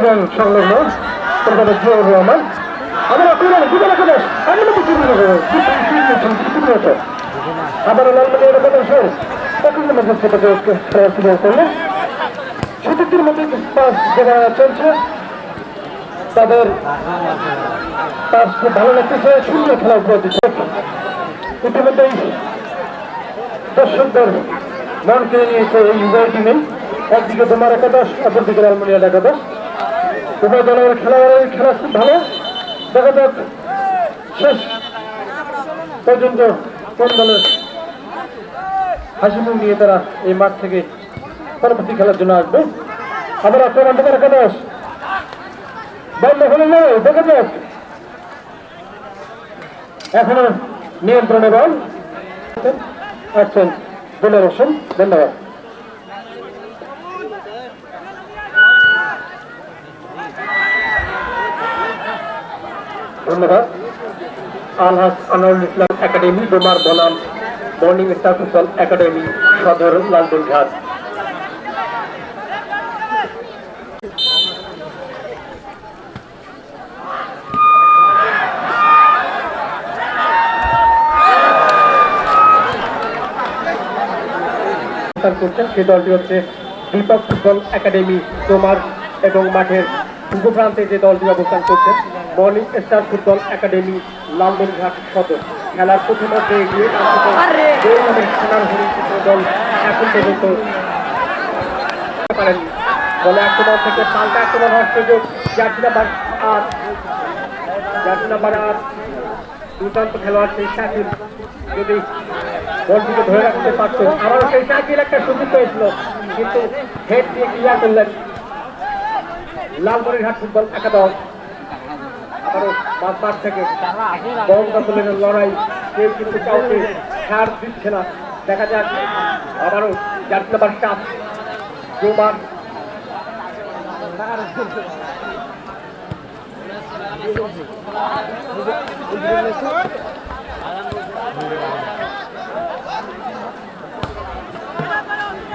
এবং সংলগ্ন কলকাতার জিয়াউর রহমান আমরা চলছে তাদের পাস ভালো লাগতেছে সুন্দর খেলা উপহার ইতিমধ্যেই দর্শকদের মন কিনে নিয়েছে এই উভয় টিমে। একদিকে তোমার একাদশ, অপরদিকে লালমনিয়া একাদশ। উভয় দলের খেলোয়াড়ের খেলা খুব ভালো। দেখা যাক শেষ পর্যন্ত কোন দলের হাসিমুখ নিয়ে তারা এই মাঠ থেকে পরবর্তী খেলার জন্য আসবে। আবার আক্রমণ তোমার একাদশ। বন্ধ হলে দেখা যাক। এখনও নিয়ন্ত্রণে বল। আছেন বেলার হোসেন, ধন্যবাদ। ধন্যবাদ। আলহাজ আনোয়ারুল ইসলাম একাডেমি, বোমার বনাম, বর্নিং ফুটবল একাডেমি, সদর লালদুল ঘাট অবস্থান করছেন। সেই দলটি হচ্ছে দীপক ফুটবল একাডেমি তোমার এবং মাঠের পূর্ব প্রান্তে যে দলটি অবস্থান করছে morning star football academy Lalmonirhat সদর। খেলার প্রথমার্ধে এগিয়ে দল এখন পর্যন্ত বলে আক্রমণ থেকে পাল্টা আক্রমণ হওয়ার সুযোগ জার্সি নাম্বার আট। জার্সি নাম্বার আট দুর্দান্ত খেলোয়াড় সেই যদি বলটিকে ধরে রাখতে পারতো আমারও সেই শাকিল একটা সুযোগ পেয়েছিল, কিন্তু হেড দিয়ে ক্লিয়ার করলেন। লালমনিরহাট ফুটবল একাদশ। থেকে লড়াই। কেউ কিন্তু কাউকে ছাড় দিচ্ছে না। দেখা যাক, আবারও জার্সি নাম্বার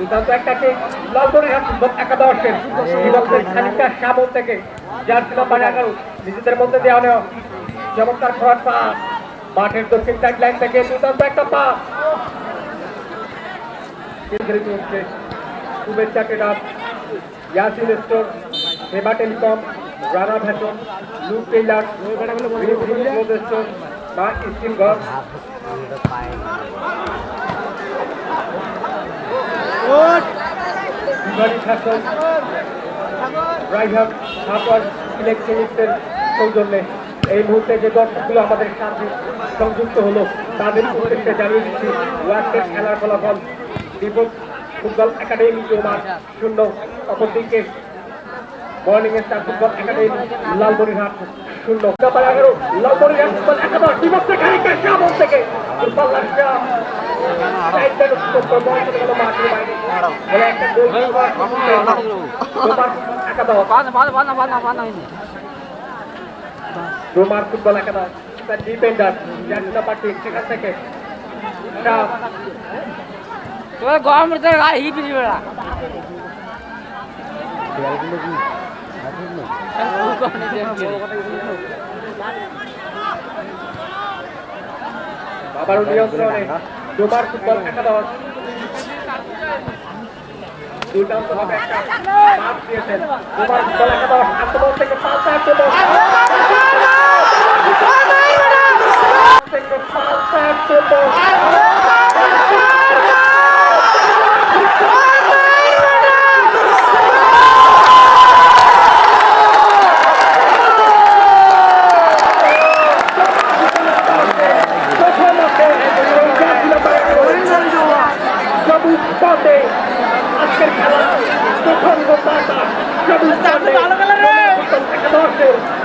দুর্দান্ত একটা কে ফুটবল একাদশের বিভক্তের খানিকটা সামন থেকে এগারো। নিজেদের মধ্যে দেওয়া নেওয়া। চমৎকার শট পা। মাঠের দক্ষিণ সাইড লাইন থেকে দুর্দান্ত একটা পা। শুভেচ্ছা টেডার Yasin store telecom, Rana fashion look tailor steel ঘর। বিভাগী শাসন ড্রাইভার সাপার ইলেকট্রনিক্সের সৌজন্যে এই মুহূর্তে যে দর্শকগুলো আমাদের সাথে সংযুক্ত হলো, তাদের উদ্দেশ্যে জানিয়ে দিচ্ছি ওয়ার্ল্ডের খেলার ফলাফল দীপক ফুটবল একাডেমি জোমার শূন্য অপরদিকে morning star football academy Lalmonirhat শূন্য। লালমনিরহাট ফুটবল একাদশ বিভক্ত খানিকটা সামন থেকে। রোমার ফুটবল একাদশ তার ডিফেন্ডার জাতীয় পার্টি সেখান থেকে তো হিট বেড়া বাবার নিয়ন্ত্রণে রোমার ফুটবল একাদশ দুর্দান্তভাবে একটা পাস দিয়েছেন রোমার ফুটবল একাদশ আক্রমণ থেকে পাল্টা আক্রমণ থেকে পাল্টা আক্রমণ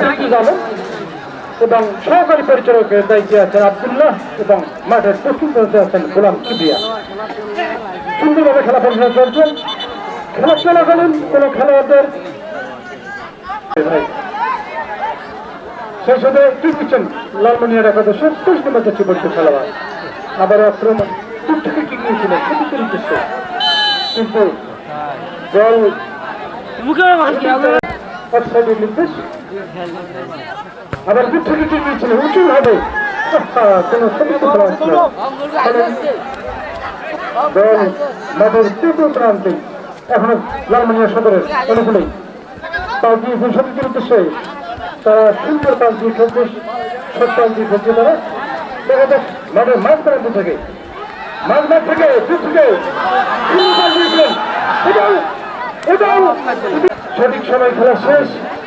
ফিরোজ আলম এবং সহকারী পরিচালকের দায়িত্বে আছেন আবদুল্লাহ এবং মাঠের প্রস্তুত হতে আছেন গোলাম কিবিয়া সুন্দরভাবে খেলা পরিচালনা চলছে। খেলা চলাকালীন কোনো খেলোয়াড়দের সেই সাথে দিচ্ছেন লালমনিয়ার একাদশে তেইশ নম্বর যাচ্ছে বলছে খেলোয়াড় আবার আক্রমণ দূর থেকে কি নিয়েছিলেন সেটি চলতেছে কিন্তু দল অফসাইডের নির্দেশ আবার দূর থেকে কি নিয়েছিলেন উঁচু হবে কোনো হচ্ছে দল মাঠের তীব্র প্রান্তে এখনও লালমনিয়া সদরের অনুকূলেই পাঁচ উদ্দেশ্যে তারা সুন্দর পাঁচ দিয়ে খেলছে পাঁচ দিয়ে খেলছে তারা। দেখা যাক মাঠের প্রান্ত থেকে। মাঝ মাঠ থেকে থেকে। সঠিক সময় খেলা শেষ।